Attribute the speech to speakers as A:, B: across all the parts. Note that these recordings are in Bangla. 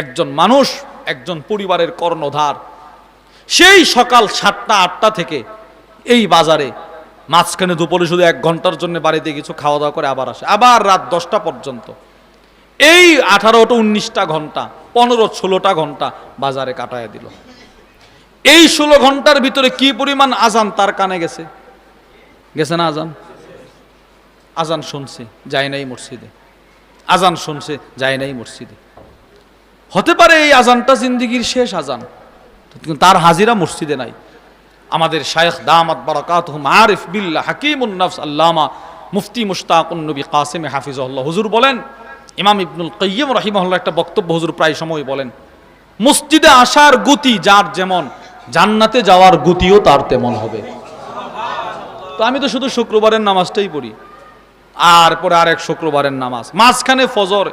A: একজন মানুষ, একজন পরিবারের কর্ণধার। সেই সকাল সাতটা, আটটা থেকে এই বাজারে মাঝখানে দুপুরে শুধু এক ঘণ্টার জন্য বাড়িতে কিছু খাওয়া দাওয়া করে আবার আসে। আবার রাত দশটা পর্যন্ত। এই আঠারোটা উনিশটা ঘণ্টা, পনেরো ষোলোটা ঘণ্টা বাজারে কাটায় দিল। এই ষোলো ঘণ্টার ভিতরে কি পরিমাণ আজান তার কানে গেছে? গেছে না আজান? আজান শুনছে, যায় নাই মসজিদে। আজান শুনছে, যায় নাই মসজিদে। হতে পারে এই আজানটা জিন্দিগির শেষ আজান তার হাজিরা মসজিদে নাই। আমাদের শায়েখ দামাত বারাকাত আরিফ বিল্লাহ হাকিমুন নফস আল্লামা মুফতি মুশতাকুন নবী কাসিম হাফিজুল্লাহ হুজুর বলেন, ইমাম ইবনুল কাইয়িম রাহিমাহুল্লাহ একটা বক্তব্য হুজুর প্রায় সময় বলেন, মসজিদে আসার গতি যার যেমন, জান্নাতে যাওয়ার গতিও তার তেমন হবে। তো আমি তো শুধু শুক্রবারের নামাজটাই পড়ি, আর পরে আর এক শুক্রবারের নামাজ। মাঝখানে ফজর,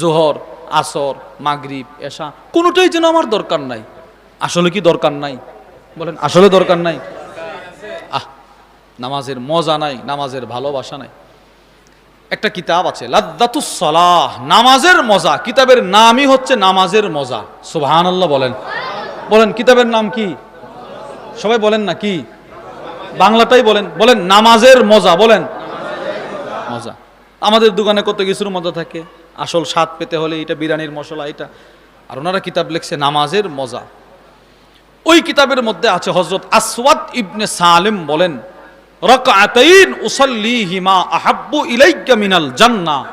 A: জোহর আসর, মাগরিব, এশা, কোনোটাই যেন আমার দরকার নাই। আসলে কি দরকার নাই? বলেন, আসলে দরকার নাই? আহ, নামাজের মজা নাই, নামাজের ভালোবাসা নাই। একটা কিতাব আছে, লাদ্দাতুস সালাহ, নামাজের মজা। কিতাবের নামই হচ্ছে নামাজের মজা। সুবহানাল্লাহ বলেন। বলেন, কিতাবের নাম কি? সবাই বলেন না, কি? বাংলাটাই বলেন। বলেন, নামাজের মজা, বলেন। মজা। আমাদের দোকানে কত কিছুর মজা থাকে? আসল স্বাদ পেতে হলে এটা বিরিয়ানির মশলা, এটা। আর ওনারা কিতাব লিখছে নামাজের মজা। ওই কিতাবের মধ্যে আছে হজরত আসওয়াদ ইবনে সালেম বলেন আহাব্বু মিনাল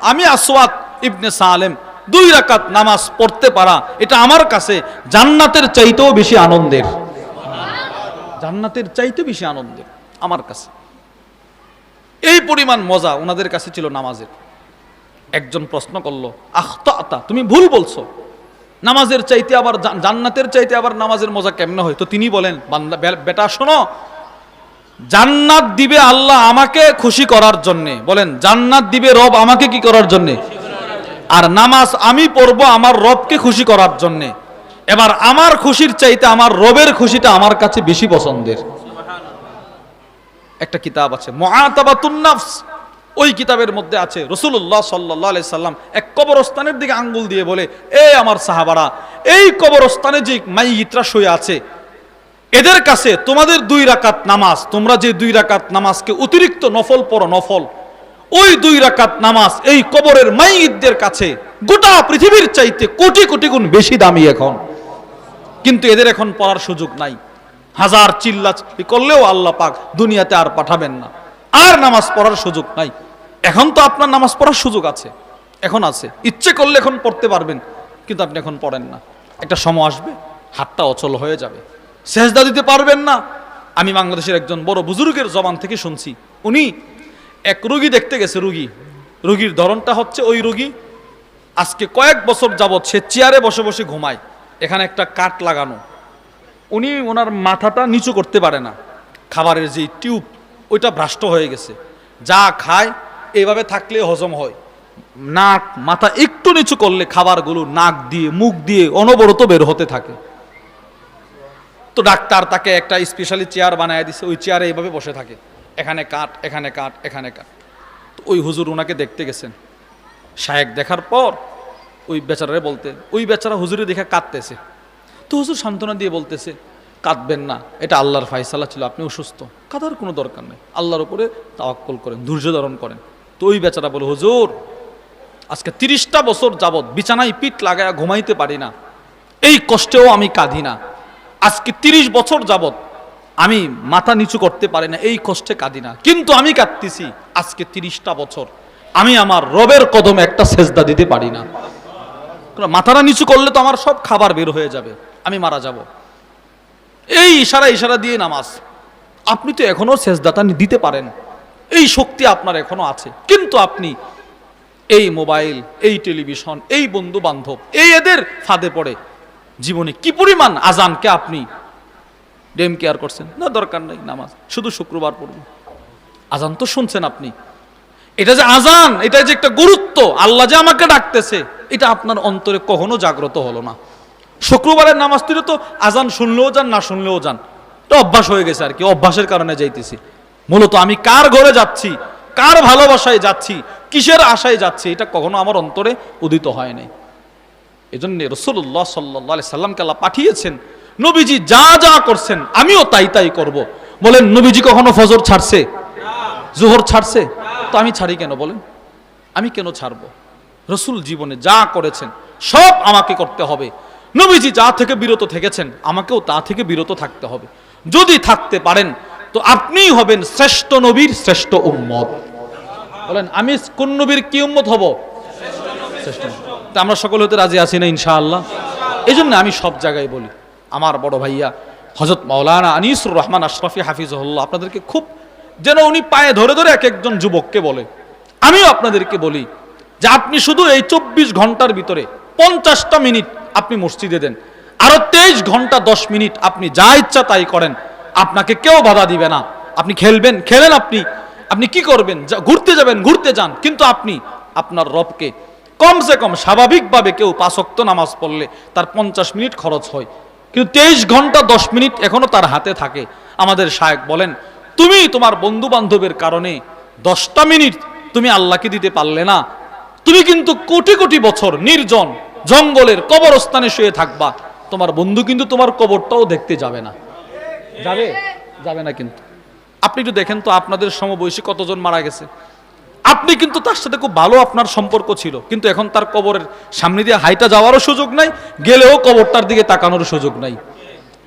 A: আমি আসওয়াদ ইবনে সালেম, দুই রাকাত নামাজ পড়তে পারা, এটা আমার কাছে জান্নাতের চাইতেও বেশি আনন্দের। জান্নাতের চাইতে বেশি আনন্দের, আমার কাছে। এই পরিমাণ মজা ওনাদের কাছে ছিল নামাজের। একজন প্রশ্ন করল আখতা তুমি ভুল বলছো। নামাজের চাইতে আবার জান্নাতের চাইতে আবার নামাজের মজা কেমনে হয়? তো তিনি বলেন বেটা, শোনো, জান্নাত দিবে আল্লাহ আমাকে খুশি করার জন্যে। বলেন, জান্নাত দিবে রব আমাকে কি করার জন্যে? আর নামাজ আমি পড়ব আমার রবকে খুশি করার জন্যে। এবার আমার খুশির চাইতে আমার রবের খুশিটা আমার কাছে বেশি পছন্দের। একটা কিতাব আছে, মুআতাবাতুন নাফস। ওই কিতাবের মধ্যে আছে রসুল্লাহ সাল্লাহ আলি সাল্লাম এক কবরস্থানের দিকে আঙ্গুল দিয়ে বলে, এ আমার সাহাবারা, এই কবরস্থানে যে মাইয়িতরা শুয়ে আছে, এদের কাছে তোমাদের দুই রাকাত নামাজ, তোমরা যে দুই রাকাত নামাজকে অতিরিক্ত নফল পড়ো নফল, ওই দুই রাকাত নামাজ এই কবরের মাইয়িতদের কাছে গোটা পৃথিবীর চাইতে কোটি কোটি গুণ বেশি দামি এখন। কিন্তু এদের এখন পড়ার সুযোগ নাই। হাজার চিল্লা করলেও আল্লাহ পাক দুনিয়াতে আর পাঠাবেন না। আর নামাজ পড়ার সুযোগ নাই। এখন তো আপনার নামাজ পড়ার সুযোগ আছে, এখন আছে। ইচ্ছে করলে এখন পড়তে পারবেন, কিন্তু আপনি এখন পড়েন না। একটা সময় আসবে, হাতটা অচল হয়ে যাবে। সেজদা দিতে পারবেন না। আমি বাংলাদেশের একজন বড় বুজুর্গের জবান থেকে শুনছি। উনি এক রুগী দেখতে গেছে, রুগী। রুগীর ধরনটা হচ্ছে ওই রুগী। আজকে কয়েক বছর যাবৎ সে চেয়ারে বসে বসে ঘুমায়। এখানে একটা কাঠ লাগানো। উনি ওনার মাথাটা নিচু করতে পারে না। খাবারের যে টিউব ওইটা ভ্রাষ্ট হয়ে গেছে। যা খায়, এইভাবে থাকলে হজম হয়। নাক, মাথা একটু নিচু করলে খাবারগুলো নাক দিয়ে, মুখ দিয়ে অনবরত বের হতে থাকে। তো ডাক্তার তাকে একটা স্পেশালি চেয়ার বানায় দিছে, ওই চেয়ারে এইভাবে বসে থাকে। এখানে কাঠ এখানে কাঠ এখানে কাঠ তো ওই হুজুর ওনাকে দেখতে গেছেন। শায়েক দেখার পর ওই বেচারারে বলতে, ওই বেচারা হুজুরে দেখে কাঁদতেছে। তো হুজুর সান্ত্বনা দিয়ে বলতেছে কাঁদবেন না। এটা আল্লাহর ফাইসালা ছিল, আপনি অসুস্থ। কাঁদার কোনো দরকার নেই। আল্লাহর উপরে তাওয়াক্কল করেন, ধৈর্য ধারণ করেন। তো ওই বেচারা বলে, হুজুর, আজকে তিরিশটা বছর যাবৎ বিছানায় পিঠ লাগায় ঘুমাইতে পারি না। এই কষ্টেও আমি কাঁদি না। আজকে তিরিশ বছর যাবৎ আমি মাথা নিচু করতে পারি না, এই কষ্টে কাঁদি না। কিন্তু আমি কাঁদতেছি, আজকে তিরিশটা বছর আমি আমার রবের কদমে একটা সেজদা দিতে পারি না। মাথাটা নিচু করলে তো আমার সব খাবার বের হয়ে যাবে, আমি মারা যাব। এই ইশারা ইশারা দিয়ে নামাজ। আপনি তো এখনও শেষদাতা দিতে পারেন। এই শক্তি আপনার এখনও আছে। কিন্তু আপনি এই মোবাইল, এই টেলিভিশন, এই বন্ধু বান্ধব এই এদের ফাঁদে পড়ে। জীবনে কি পরিমাণ আজানকে আপনি ডেম কেয়ার করছেন? না, দরকার নেই নামাজ। শুধু শুক্রবার পড়ব আজান তো শুনছেন আপনি। এটা যে আজান এটা যে একটা গুরুত্ব। আল্লাহ যে আমাকে ডাকতেছে, এটা আপনার অন্তরে কখনো জাগ্রত হলো না। শুক্রবারের নামাজ তুলে তো আজান শুনলেও যান, না শুনলেও যান। এটা অভ্যাস হয়ে গেছে আর কি, অভ্যাসের কারণে যাইতেছি। মূলত আমি কার ঘরে যাচ্ছি, কার ভালোবাসায় যাচ্ছি, কিসের আশায় যাচ্ছি, এটা কখনো আমার অন্তরে উদিত হয় নাই। এই জন্য রসুল্লাহ সাল্লাহ সাল্লামকে আল্লাহ পাঠিয়েছেন, নবীজি যা যা করছেন, আমিও তাই তাই করব। বলেন, নবীজি কখনো ফজর ছাড়ছে? জোহর ছাড়ছে? তো আমি ছাড়ি কেন বলেন? আমি কেন ছাড়বো? রসুল জীবনে যা করেছেন, সব আমাকে করতে হবে। নবীজি যা থেকে বিরত থেকেছেন, আমাকেও তা থেকে বিরত থাকতে হবে। যদি থাকতে পারেন, তো আপনিই হবেন শ্রেষ্ঠ নবীর শ্রেষ্ঠ উম্মত। বলেন, আমি কোন নবীর কি উম্মত হব? শ্রেষ্ঠ তা আমরা সকল হতে রাজি আছি না, ইনশাআল্লাহ। এই জন্য আমি সব জায়গায় বলি, আমার বড় ভাইয়া হজরত মাওলানা আনিসুর রহমান আশরাফি হাফিজহুল্লাহ আপনাদেরকে খুব, যেন উনি পায়ে ধরে ধরে এক একজন যুবককে বলে। আমিও আপনাদেরকে বলি যে আপনি শুধু এই চব্বিশ ঘণ্টার ভিতরে পঞ্চাশটা মিনিট আপনি মসজিদে দেন। আরও তেইশ ঘণ্টা দশ মিনিট আপনি যা ইচ্ছা তাই করেন। আপনাকে কেউ বাধা দিবে না। আপনি খেলবেন, খেলেন আপনি। আপনি কি করবেন? ঘুরতে যাবেন, ঘুরতে যান। কিন্তু আপনি আপনার রবকে কমসে কম স্বাভাবিকভাবে কেউ পাঁচক্ত নামাজ পড়লে তার পঞ্চাশ মিনিট খরচ হয়। কিন্তু তেইশ ঘণ্টা দশ মিনিট এখনও তার হাতে থাকে। আমাদের শায়েক বলেন, তুমি তোমার বন্ধু বান্ধবের কারণে দশটা মিনিট তুমি আল্লাহকে দিতে পারলে না। তুমি কিন্তু কোটি কোটি বছর নির্জন জঙ্গলের কবরস্থানে শুয়ে থাকবা। তোমার বন্ধু কিন্তু তোমার কবরটাও দেখতে যাবে না। যাবে? যাবে না কিন্তু। আপনি একটু দেখেন তো আপনাদের সমবয়সী কতজন মারা গেছে। আপনি কিন্তু তার সাথে খুব ভালো আপনার সম্পর্ক ছিল। কিন্তু এখন তার কবরের সামনে দিয়ে হাইটা যাওয়ারও সুযোগ নাই, গেলেও কবরটার দিকে তাকানোর সুযোগ নাই।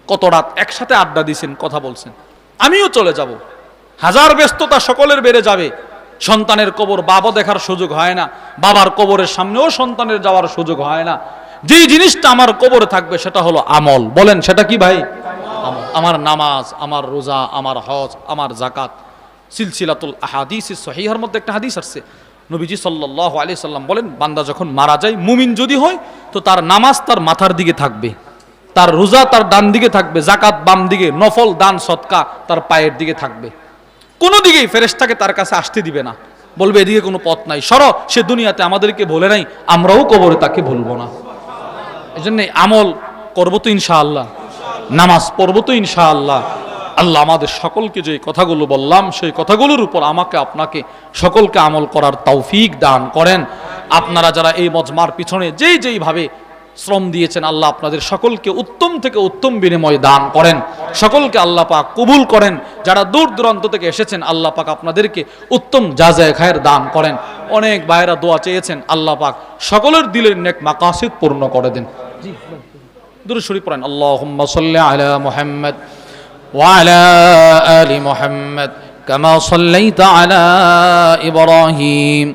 A: কত রাত একসাথে আড্ডা দিয়েছেন কথা বলছেন। আমিও চলে যাব। হাজার ব্যস্ততা সকলের বেড়ে যাবে। সন্তানের কবর বাবা দেখার সুযোগ হয় না, বাবার কবরের সামনেও সন্তানের যাওয়ার সুযোগ হয় না। যে জিনিসটা আমার কবরে থাকবে সেটা হলো আমল। বলেন, সেটা কি ভাই। আমার নামাজ, আমার রোজা, আমার হজ, আমার জাকাত সিলসিলাতুল আহাদিস সহিহার মধ্যে একটা হাদিস আসছে। নবীজি সাল্লাল্লাহু আলাইহি সাল্লাম বলেন, বান্দা যখন মারা যায়, মুমিন যদি হয়, তো তার নামাজ তার মাথার দিকে থাকবে। তার রোজা তার ডান দিকে থাকবে জাকাত বাম দিকে, নফল, দান, সৎকা তার পায়ের দিকে থাকবে। কোনো দিকেই ফেরেশতাকে তার কাছে আসতে দিবে না। বলবে, এদিকে কোনো পথ নাই। সর, সে দুনিয়াতে আমাদেরকে বলে নাই, আমরাও কবরে তাকে বলব না। এই জন্যে আমল করব তো ইনশাআল্লাহ, নামাজ পড়ব তো ইনশাআল্লাহ। আল্লাহ আমাদের সকলকে যে কথাগুলো বললাম, সেই কথাগুলোর উপর আমাকে, আপনাকে সকলকে আমল করার তৌফিক দান করেন। আপনারা যারা এই মজমার পিছনে যেই যেইভাবে শ্রম দিয়েছেন আল্লাহ আপনাদের সকলকে উত্তম থেকে উত্তম বিনিময় দান করেন সকলকে আল্লাহ পাক কবুল করেন যারা দূর দূরান্ত থেকে এসেছেন আল্লাহ পাক আপনাদেরকে উত্তম জাজায় খায়ের দান করেন অনেক ভাইয়েরা দোয়া চেয়েছেন আল্লাহ পাক সকলের দিলের নেক মাকাসিদ পূর্ণ করে দেন দূরে শরীফ পড়েন আল্লাহুম্মা সাল্লি আলা মুহাম্মদ وعلى آل محمد كما صليت على إبراهيم